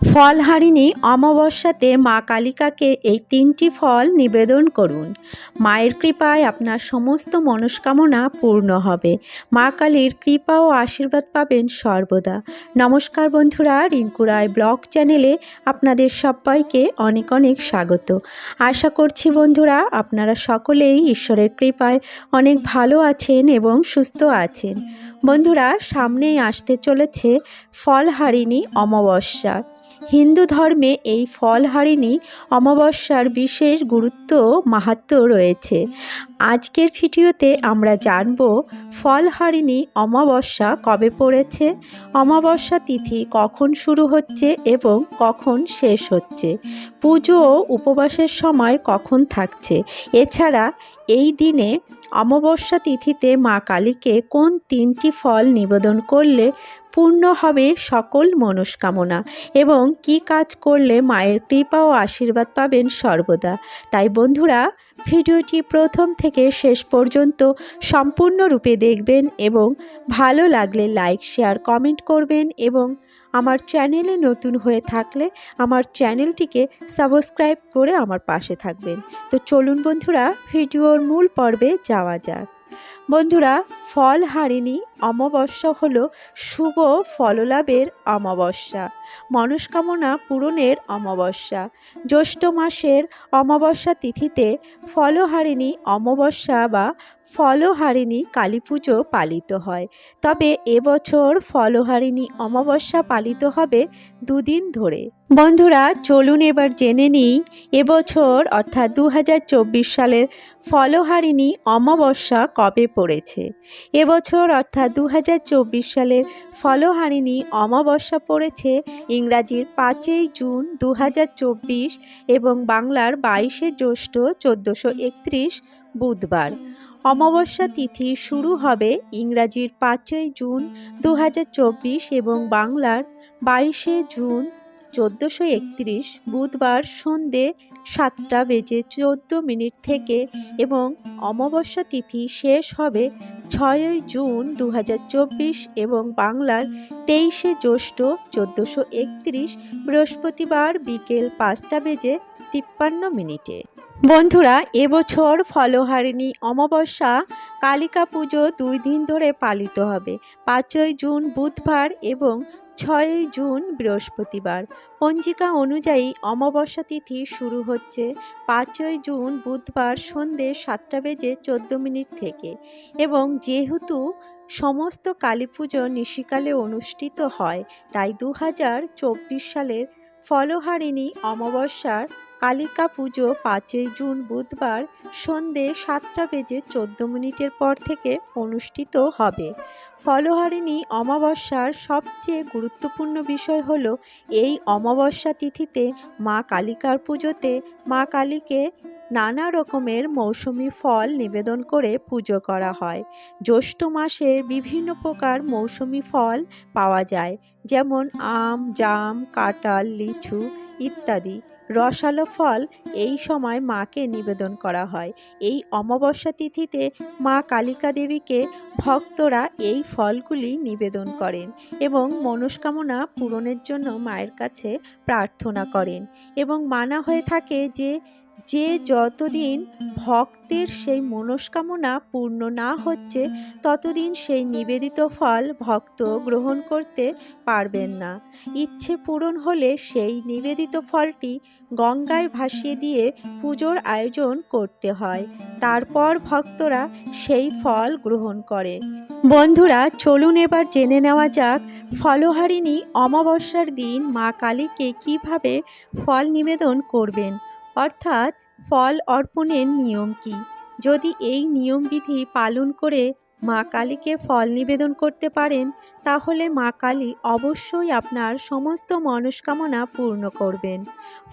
ফলহারিণী অমাবস্যাতে মা কালিকাকে এই তিনটি ফল নিবেদন করুন। মায়ের কৃপায় আপনার সমস্ত মনস্কামনা পূর্ণ হবে। মা কালীর কৃপা ও আশীর্বাদ পাবেন সর্বদা। নমস্কার বন্ধুরা, রিঙ্কু রায় ব্লগ চ্যানেলে আপনাদের সবাইকে অনেক অনেক স্বাগত। আশা করছি বন্ধুরা, আপনারা সকলেই ঈশ্বরের কৃপায় অনেক ভালো আছেন এবং সুস্থ আছেন। বন্ধুরা, সামনেই আসতে চলেছে ফলহারিণী অমাবস্যা। হিন্দু ধর্মে এই ফলহারিণী অমাবস্যার বিশেষ গুরুত্ব, মাহাত্ম্য রয়েছে। আজকের ভিডিওতে আমরা জানব ফলহারিণী অমাবস্যা কবে পড়েছে, অমাবস্যা তিথি কখন শুরু হচ্ছে এবং কখন শেষ হচ্ছে, পুজো ও উপবাসের সময় কখন থাকছে। এছাড়া এই দিনে অমাবস্যা তিথিতে মা কালীকে কোন তিনটি ফল নিবেদন করলে পূর্ণ হবে সকল মনস্কামনা এবং কি কাজ করলে মায়ের কৃপা ও আশীর্বাদ পাবেন সর্বদা। তাই বন্ধুরা, ভিডিওটি প্রথম থেকে শেষ পর্যন্ত সম্পূর্ণরূপে দেখবেন এবং ভালো লাগলে লাইক, শেয়ার, কমেন্ট করবেন এবং আমার চ্যানেলে নতুন হয়ে থাকলে আমার চ্যানেলটিকে সাবস্ক্রাইব করে আমার পাশে থাকবেন। তো চলুন বন্ধুরা, ভিডিওর মূল পর্বে যাওয়া যাক। বন্ধুরা, ফল হারিণী অমাবস্যা হল শুভ ফললাভের অমাবস্যা। মনস্কামনা পূরণের অমাবস্যা। জ্যৈষ্ঠ মাসের অমাবস্যা তিথিতে ফলহারিণী অমাবস্যা বা ফলহারিণী কালী পুজো পালিত হয়। তবে এবছর ফলহারিণী অমাবস্যা পালিত হবে দুদিন ধরে। বন্ধুরা, চলুন এবার জেনে নিই এবছর অর্থাৎ দু হাজার চব্বিশ সালের ফলহারিণী অমাবস্যা কবে পড়েছে? এবছর অর্থাৎ দু হাজার চব্বিশ সালের ফলহারিণী অমাবস্যা পড়েছে ইংরাজির পাঁচই জুন দু হাজার চব্বিশ এবং বাংলার বাইশে জ্যৈষ্ঠ চোদ্দোশো বুধবার। অমাবস্যা তিথি শুরু হবে ইংরাজির পাঁচই জুন দু হাজার চব্বিশ এবং বাংলার বাইশে জুন চোদ্দোশো একত্রিশ বুধবার সন্ধে সাতটা বেজে চোদ্দ মিনিট থেকে এবং অমাবস্যা তিথি শেষ হবে ছয়ই জুন দু হাজার চব্বিশ এবং বাংলার তেইশে জ্যৈষ্ঠ চোদ্দোশো একত্রিশ বৃহস্পতিবার বিকেল পাঁচটা বেজে তিপ্পান্ন মিনিটে। বন্ধুরা, এবছর ফলহারিণী অমাবস্যা কালিকা পুজো দুই দিন ধরে পালিত হবে। পাঁচই জুন বুধবার এবং ছয়ই জুন, বৃহস্পতিবার। পঞ্জিকা অনুযায়ী অমাবস্যা তিথি শুরু হচ্ছে পাঁচই জুন বুধবার সন্ধে সাতটা বেজে চোদ্দ মিনিট থেকে এবং যেহেতু সমস্ত কালী পুজো নিশিকালে অনুষ্ঠিত হয়, তাই দু হাজার চব্বিশ সালের ফলহারিণী অমাবস্যার কালিকা পুজো পাঁচই জুন বুধবার সন্ধে সাতটা বেজে চোদ্দ মিনিটের পর থেকে অনুষ্ঠিত হবে। ফলহারিণী অমাবস্যার সবচেয়ে গুরুত্বপূর্ণ বিষয় হল এই অমাবস্যা তিথিতে মা কালিকার পুজোতে মা কালীকে নানা রকমের মৌসুমি ফল নিবেদন করে পুজো করা হয়। জ্যৈষ্ঠ মাসে বিভিন্ন প্রকার মৌসুমি ফল পাওয়া যায়, যেমন আম, জাম, কাঁঠাল, লিচু ইত্যাদি। রসালো ফল এই সময় মাকে নিবেদন করা হয়। এই অমাবস্যা তিথিতে মা কালিকা দেবীকে ভক্তরা এই ফলগুলি নিবেদন করেন এবং মনস্কামনা পূরণের জন্য মায়ের কাছে প্রার্থনা করেন এবং মানা হয়ে থাকে যে যে যতদিন ভক্তের সেই মনস্কামনা পূর্ণ না হচ্ছে, ততদিন সেই নিবেদিত ফল ভক্ত গ্রহণ করতে পারবেন না। ইচ্ছে পূরণ হলে সেই নিবেদিত ফলটি গঙ্গায় ভাসিয়ে দিয়ে পুজোর আয়োজন করতে হয়। তারপর ভক্তরা সেই ফল গ্রহণ করে। বন্ধুরা, চলুন এবার জেনে নেওয়া যাক, ফলহারিণী অমাবস্যার দিন মা কালীকে কীভাবে ফল নিবেদন করবেন। অর্থাৎ ফল অর্পণের নিয়ম কি? যদি এই নিয়মবিধি পালন করে মা কালীকে ফল নিবেদন করতে পারেন, তাহলে মা কালী অবশ্যই আপনার সমস্ত মনস্কামনা পূর্ণ করবেন।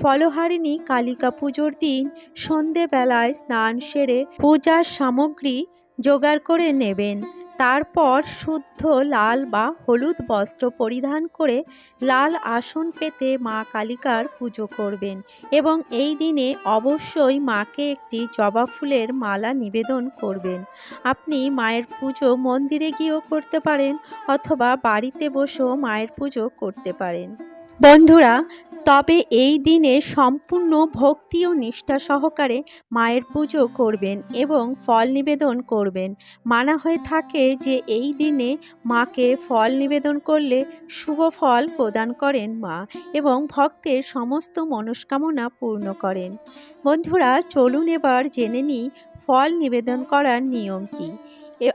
ফলহারিণী কালিকা পুজোর দিন সন্ধেবেলায় স্নান সেরে পূজার সামগ্রী জোগাড় করে নেবেন। তারপর শুদ্ধ লাল বা হলুদ বস্ত্র পরিধান করে লাল আসন পেতে মা কালিকার পুজো করবেন এবং এই দিনে অবশ্যই মাকে একটি জবা ফুলের মালা নিবেদন করবেন। আপনি মায়ের পুজো মন্দিরে গিয়েও করতে পারেন অথবা বাড়িতে বসেও মায়ের পুজো করতে পারেন। বন্ধুরা, তবে এই দিনে সম্পূর্ণ ভক্তি ও নিষ্ঠা সহকারে মায়ের পুজো করবেন এবং ফল নিবেদন করবেন। মানা হয়ে থাকে যে এই দিনে মাকে ফল নিবেদন করলে শুভ ফল প্রদান করেন মা এবং ভক্তের সমস্ত মনস্কামনা পূর্ণ করেন। বন্ধুরা, চলুন এবার জেনে নিই ফল নিবেদন করার নিয়ম কী।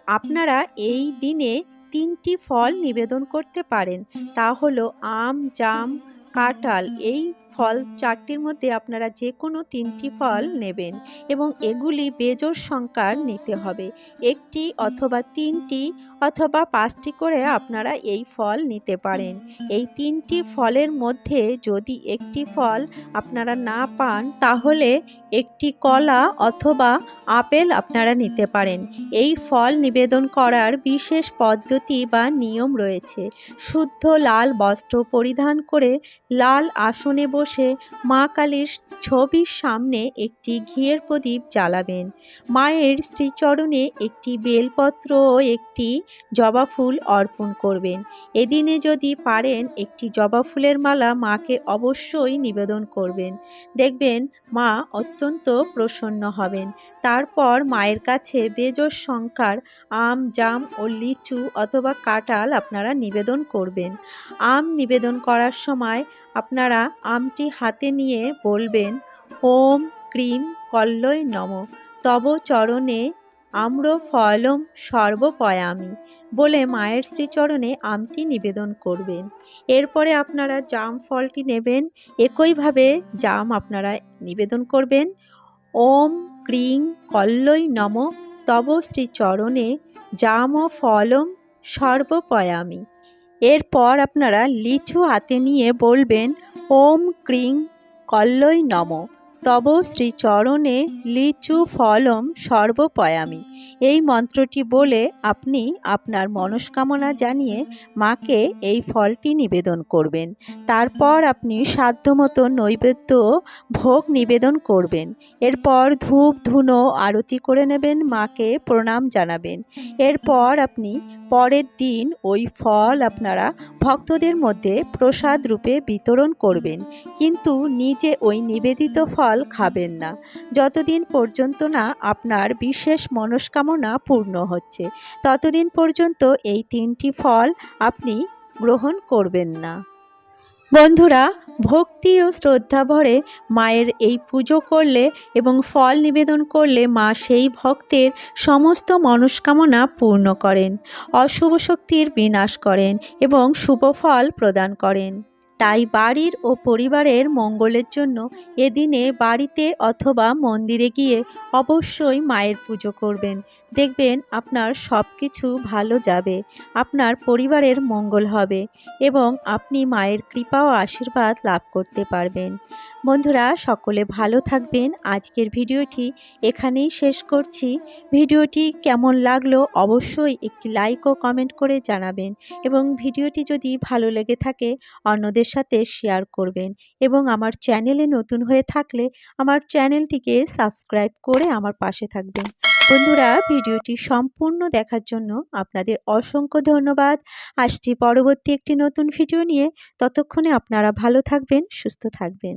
আপনারা এই দিনে তিনটি ফল নিবেদন করতে পারেন। তা হলো আম, জাম, কাঁঠাল। এই ফল চারটির মধ্যে আপনারা যে কোনো তিনটি ফল নেবেন এবং এগুলি বেজোর সংখ্যার নিতে হবে। একটি অথবা তিনটি অথবা পাঁচটি করে আপনারা এই ফল নিতে পারেন। এই তিনটি ফলের মধ্যে যদি একটি ফল আপনারা না পান, তাহলে একটি কলা অথবা আপেল আপনারা নিতে পারেন। এই ফল নিবেদন করার বিশেষ পদ্ধতি বা নিয়ম রয়েছে। শুদ্ধ লাল বস্ত্র পরিধান করে লাল আসনে বসে মা কালীর ছবির সামনে একটি ঘিয়ের প্রদীপ জ্বালাবেন। মায়ের শ্রীচরণে একটি বেলপত্র ও একটি জবা ফুল অর্পণ করবেন। এদিনে যদি পারেন একটি জবা ফুলের মালা মাকে অবশ্যই নিবেদন করবেন। দেখবেন মা অত্যন্ত প্রসন্ন হবেন। তারপর মায়ের কাছে বেজোর সংখ্যার আম, জাম ও লিচু অথবা কাঁঠাল আপনারা নিবেদন করবেন। আম নিবেদন করার সময় আপনারা আমটি হাতে নিয়ে বলবেন, ওম ক্রিম কল্লয় নম। তব চরণে আম্র ফলম সর্বপয়ামি বলে মায়ের শ্রীচরণে আমটি নিবেদন করবেন এরপরে আপনারা জাম ফলটি নেবেন, একইভাবে জাম আপনারা নিবেদন করবেন। ওম ক্রিং কল্লয় নম তব শ্রীচরণে জাম ফলম সর্বপয়ামি। এরপর আপনারা লিচু হাতে নিয়ে বলবেন, ওম ক্রিং কল্লয় নম। তব শ্রীচরণে লিচু ফলম সর্বপয়ামি। এই মন্ত্রটি বলে আপনি আপনার মনস্কামনা জানিয়ে মাকে এই ফলটি নিবেদন করবেন। তারপর আপনি সাধ্যমতো নৈবেদ্য ভোগ নিবেদন করবেন। এরপর ধূপ, ধুনো, আরতি করে নেবেন, মাকে প্রণাম জানাবেন। এরপর আপনি পরের দিন ওই ফল আপনারা ভক্তদের মধ্যে প্রসাদ রূপে বিতরণ করবেন, কিন্তু নিজে ওই নিবেদিত ফল খাবেন না। যতদিন পর্যন্ত না আপনার বিশেষ মনস্কামনা পূর্ণ হচ্ছে, ততদিন পর্যন্ত এই তিনটি ফল আপনি গ্রহণ করবেন না। বন্ধুরা, ভক্তি ও শ্রদ্ধা ভরে মায়ের এই পুজো করলে এবং ফল নিবেদন করলে মা সেই ভক্তের সমস্ত মনস্কামনা পূর্ণ করেন, অশুভ শক্তির বিনাশ করেন এবং শুভ ফল প্রদান করেন। তাই বাড়ির ও পরিবারের মঙ্গলের জন্য এদিনে বাড়িতে অথবা মন্দিরে গিয়ে অবশ্যই মায়ের পুজো করবেন। দেখবেন আপনার সব কিছু ভালো যাবে, আপনার পরিবারের মঙ্গল হবে এবং আপনি মায়ের কৃপা ও আশীর্বাদ লাভ করতে পারবেন। বন্ধুরা, সকলে ভালো থাকবেন। আজকের ভিডিওটি এখানেই শেষ করছি। ভিডিওটি কেমন লাগল অবশ্যই একটি লাইক ও কমেন্ট করে জানাবেন এবং ভিডিওটি যদি ভালো লেগে থাকে অন্যদের সাথে শেয়ার করবেন এবং আমার চ্যানেলে নতুন হয়ে থাকলে আমার চ্যানেলটিকে সাবস্ক্রাইব করে আমার পাশে থাকবেন। বন্ধুরা, ভিডিওটি সম্পূর্ণ দেখার জন্য আপনাদের অসংখ্য ধন্যবাদ। আসছি পরবর্তী একটি নতুন ভিডিও নিয়ে। ততক্ষণে আপনারা ভালো থাকবেন, সুস্থ থাকবেন।